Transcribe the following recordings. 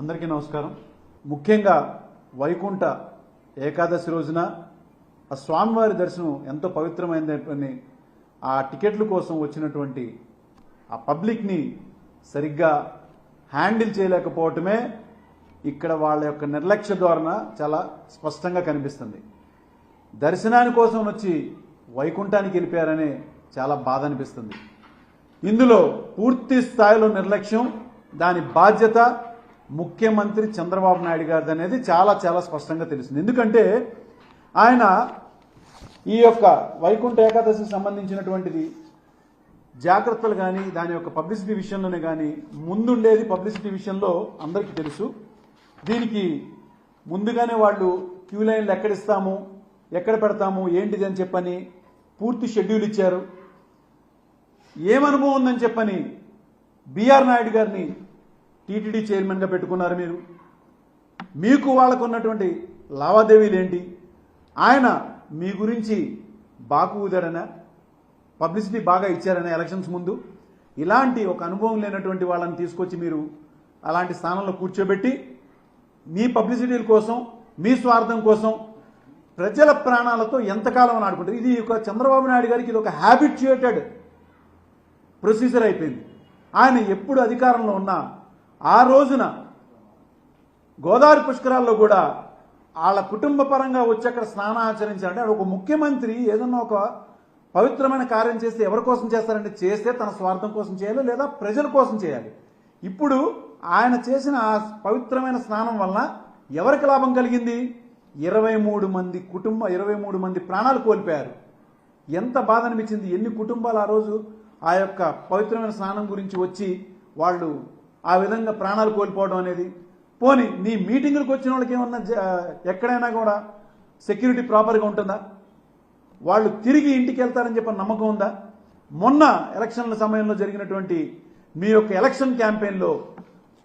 అందరికీ నమస్కారం. ముఖ్యంగా వైకుంఠ ఏకాదశి రోజున ఆ స్వామివారి దర్శనం ఎంతో పవిత్రమైనదని ఆ టికెట్ల కోసం వచ్చినటువంటి ఆ పబ్లిక్ని సరిగ్గా హ్యాండిల్ చేయలేకపోవటమే ఇక్కడ వాళ్ళ యొక్క నిర్లక్ష్య ధోరణ చాలా స్పష్టంగా కనిపిస్తుంది. దర్శనాని కోసం వచ్చి వైకుంఠానికి వెళ్ళిపోయారనే చాలా బాధ అనిపిస్తుంది. ఇందులో పూర్తి స్థాయిలో నిర్లక్ష్యం దాని బాధ్యత ముఖ్యమంత్రి చంద్రబాబు నాయుడు గారిది అనేది చాలా చాలా స్పష్టంగా తెలుస్తుంది ఎందుకంటే ఆయన ఈ యొక్క వైకుంఠ ఏకాదశికి సంబంధించినటువంటిది జాగ్రత్తలు కానీ దాని యొక్క పబ్లిసిటీ విషయంలోనే కానీ ముందుండేది పబ్లిసిటీ విషయంలో అందరికీ తెలుసు. దీనికి ముందుగానే వాళ్ళు క్యూ లైన్లు ఎక్కడిస్తాము ఎక్కడ పెడతాము ఏంటిది అని చెప్పని పూర్తి షెడ్యూల్ ఇచ్చారు. ఏమనుభవం ఉందని చెప్పని బీఆర్ నాయుడు గారిని టీటీడీ చైర్మన్గా పెట్టుకున్నారు మీరు. మీకు వాళ్ళకు ఉన్నటువంటి లావాదేవీలు ఏంటి? ఆయన మీ గురించి బాకు ఊదారనా పబ్లిసిటీ బాగా ఇచ్చారనే ఎలక్షన్స్ ముందు. ఇలాంటి ఒక అనుభవం లేనటువంటి వాళ్ళని తీసుకొచ్చి మీరు అలాంటి స్థానంలో కూర్చోబెట్టి మీ పబ్లిసిటీల కోసం మీ స్వార్థం కోసం ప్రజల ప్రాణాలతో ఎంతకాలం అని ఆడుకుంటారు. ఇది ఒక చంద్రబాబు నాయుడు గారికి ఇది ఒక హ్యాబిట్యుయేటెడ్ ప్రొసీజర్ అయిపోయింది. ఆయన ఎప్పుడు అధికారంలో ఉన్నా ఆ రోజున గోదావరి పుష్కరాల్లో కూడా వాళ్ళ కుటుంబ పరంగా వచ్చి అక్కడ స్నానం ఆచరించాలంటే ఒక ముఖ్యమంత్రి ఏదన్నా ఒక పవిత్రమైన కార్యం చేస్తే ఎవరి కోసం చేస్తారంటే చేస్తే తన స్వార్థం కోసం చేయాలి లేదా ప్రజల కోసం చేయాలి. ఇప్పుడు ఆయన చేసిన ఆ పవిత్రమైన స్నానం వలన ఎవరికి లాభం కలిగింది? ఇరవై మూడు మంది కుటుంబ ఇరవై మూడు మంది ప్రాణాలు కోల్పోయారు. ఎంత బాధ అనిపించింది? ఎన్ని కుటుంబాలు ఆ రోజు ఆ యొక్క పవిత్రమైన స్నానం గురించి వచ్చి వాళ్ళు ఆ విధంగా ప్రాణాలు కోల్పోవడం అనేది. పోని నీ మీటింగులకు వచ్చిన వాళ్ళకి ఏమన్నా ఎక్కడైనా కూడా సెక్యూరిటీ ప్రాపర్గా ఉంటుందా? వాళ్ళు తిరిగి ఇంటికి వెళ్తారని చెప్పి నమ్మకం ఉందా? మొన్న ఎలక్షన్ల సమయంలో జరిగినటువంటి మీ యొక్క ఎలక్షన్ క్యాంపెయిన్లో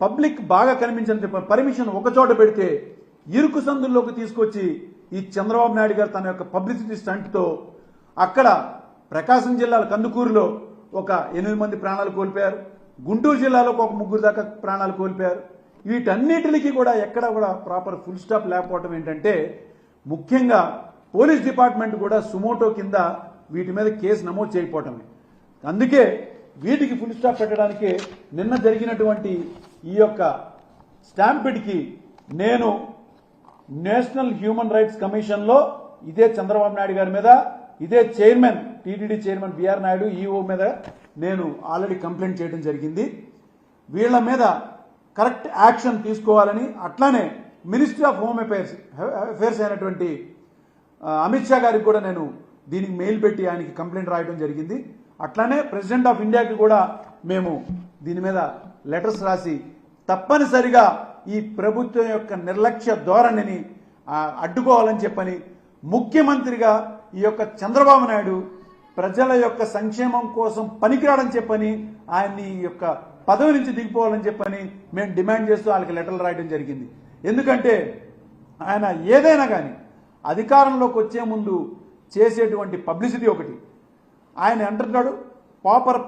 పబ్లిక్ బాగా కనిపించని చెప్పి పర్మిషన్ ఒకచోట పెడితే ఇరుకు సందుల్లోకి తీసుకొచ్చి ఈ చంద్రబాబు నాయుడు గారు తన యొక్క పబ్లిసిటీ స్టంట్తో అక్కడ ప్రకాశం జిల్లాలో కందుకూరులో ఒక ఎనిమిది మంది ప్రాణాలు కోల్పోయారు. గుంటూరు జిల్లాలో ఒక ముగ్గురు దాకా ప్రాణాలు కోల్పోయారు. వీటన్నిటికి కూడా ఎక్కడ కూడా ప్రాపర్ ఫుల్ స్టాప్ లేకపోవడం ఏంటంటే ముఖ్యంగా పోలీస్ డిపార్ట్మెంట్ కూడా సుమోటో కింద వీటి మీద కేసు నమోదు చేయకపోవటమే అందుకే వీటికి ఫుల్ స్టాప్ పెట్టడానికి నిన్న జరిగినటువంటి ఈ యొక్క స్టాంపిడ్కి నేను నేషనల్ హ్యూమన్ రైట్స్ కమిషన్లో ఇదే చంద్రబాబు నాయుడు గారి మీద ఇదే chairman TTD chairman BR Naidu EO మీద నేను ఆల్రెడీ కంప్లైంట్ చేయడం జరిగింది. వీళ్ళ మీద కరెక్ట్ యాక్షన్ తీసుకోవాలని అట్లానే ministry of home affairs affairs అయినటువంటి అమిత్ షా గారికి కూడా నేను దీనికి మెయిల్ పెట్టి ఆయనకి కంప్లైంట్ రాయడం జరిగింది. అట్లానే ప్రెసిడెంట్ ఆఫ్ ఇండియాకి కూడా మేము దీని మీద లెటర్స్ రాసి తప్పనిసరిగా ఈ ప్రభుత్వం యొక్క నిర్లక్ష్య ధోరణిని అడ్డుకోవాలని చెప్పని ముఖ్యమంత్రిగా ఈ యొక్క చంద్రబాబు నాయుడు ప్రజల యొక్క సంక్షేమం కోసం పనికిరాడని చెప్పని ఆయన్ని ఈ యొక్క పదవి నుంచి దిగిపోవాలని చెప్పని మేము డిమాండ్ చేస్తూ వాళ్ళకి లెటర్లు రాయడం జరిగింది. ఎందుకంటే ఆయన ఏదైనా కానీ అధికారంలోకి వచ్చే ముందు చేసేటువంటి పబ్లిసిటీ ఒకటి. ఆయన అంటున్నాడు ప్రాపర్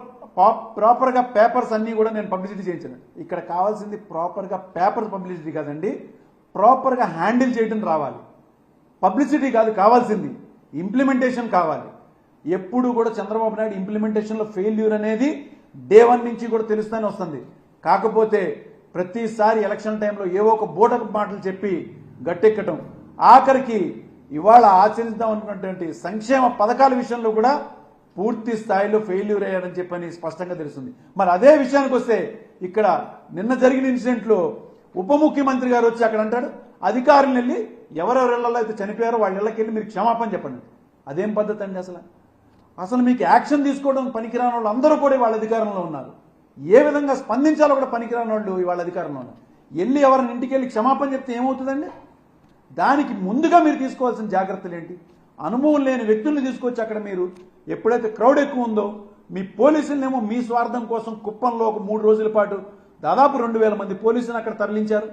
ప్రాపర్గా పేపర్స్ అన్నీ కూడా నేను పబ్లిసిటీ చేయించాను. ఇక్కడ కావాల్సింది ప్రాపర్గా పేపర్స్ పబ్లిసిటీ కాదండి ప్రాపర్గా హ్యాండిల్ చేయడం రావాలి. పబ్లిసిటీ కాదు కావాల్సింది. ఇంప్లిమెంటేషన్ కావాలి. ఎప్పుడు కూడా చంద్రబాబు నాయుడు ఇంప్లిమెంటేషన్లో ఫెయిల్యూర్ అనేది డే వన్ నుంచి కూడా తెలుస్తూనే వస్తుంది. కాకపోతే ప్రతిసారి ఎలక్షన్ టైంలో ఏవో ఒక బోటకు మాటలు చెప్పి గట్టెక్కటం. ఆఖరికి ఇవాళ ఆచరిద్దాం అనుకున్నటువంటి సంక్షేమ పథకాల విషయంలో కూడా పూర్తి స్థాయిలో ఫెయిల్యూర్ అయ్యారని చెప్పని స్పష్టంగా తెలుస్తుంది. మరి అదే విషయానికి వస్తే ఇక్కడ నిన్న జరిగిన ఇన్సిడెంట్లో ఉప ముఖ్యమంత్రి గారు వచ్చి అక్కడ అంటాడు అధికారులు వెళ్ళి ఎవరెవరి ఇళ్ళలో అయితే చనిపోయారో వాళ్ళ ఇళ్ళకి వెళ్ళి మీరు క్షమాపణ చెప్పండి. అదేం పద్ధతి అండి అసలు? అసలు మీకు యాక్షన్ తీసుకోవడం పనికిరాని వాళ్ళు అందరూ కూడా వాళ్ళ అధికారంలో ఉన్నారు. ఏ విధంగా స్పందించాలో కూడా పనికిరాని వాళ్ళు వాళ్ళ అధికారంలో ఉన్నారు. వెళ్ళి ఎవరిని ఇంటికి వెళ్ళి క్షమాపణ చెప్తే ఏమవుతుందండి? దానికి ముందుగా మీరు తీసుకోవాల్సిన జాగ్రత్తలు ఏంటి? అనుభవం లేని వ్యక్తుల్ని తీసుకొచ్చి అక్కడ మీరు ఎప్పుడైతే క్రౌడ్ ఎక్కువ ఉందో మీ పోలీసులనేమో మీ స్వార్థం కోసం కుప్పంలో ఒక మూడు రోజుల పాటు దాదాపు రెండు వేల మంది పోలీసులను అక్కడ తరలించారు.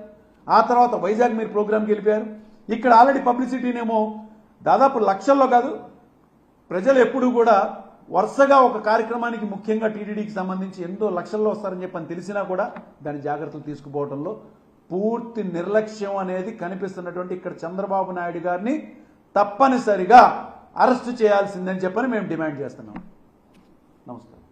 ఆ తర్వాత వైజాగ్ మీరు ప్రోగ్రామ్కి వెళ్ళిపోయారు. ఇక్కడ ఆల్రెడీ పబ్లిసిటీనేమో దాదాపు లక్షల్లో కాదు ప్రజలు ఎప్పుడు కూడా వరుసగా ఒక కార్యక్రమానికి ముఖ్యంగా టీటీడీకి సంబంధించి ఎంతో లక్షల్లో వస్తారని చెప్పని తెలిసినా కూడా దాని జాగ్రత్తలు తీసుకుపోవడంలో పూర్తి నిర్లక్ష్యం అనేది కనిపిస్తున్నటువంటి ఇక్కడ చంద్రబాబు నాయుడు గారిని తప్పనిసరిగా అరెస్ట్ చేయాల్సిందని చెప్పని మేము డిమాండ్ చేస్తున్నాం. నమస్కారం.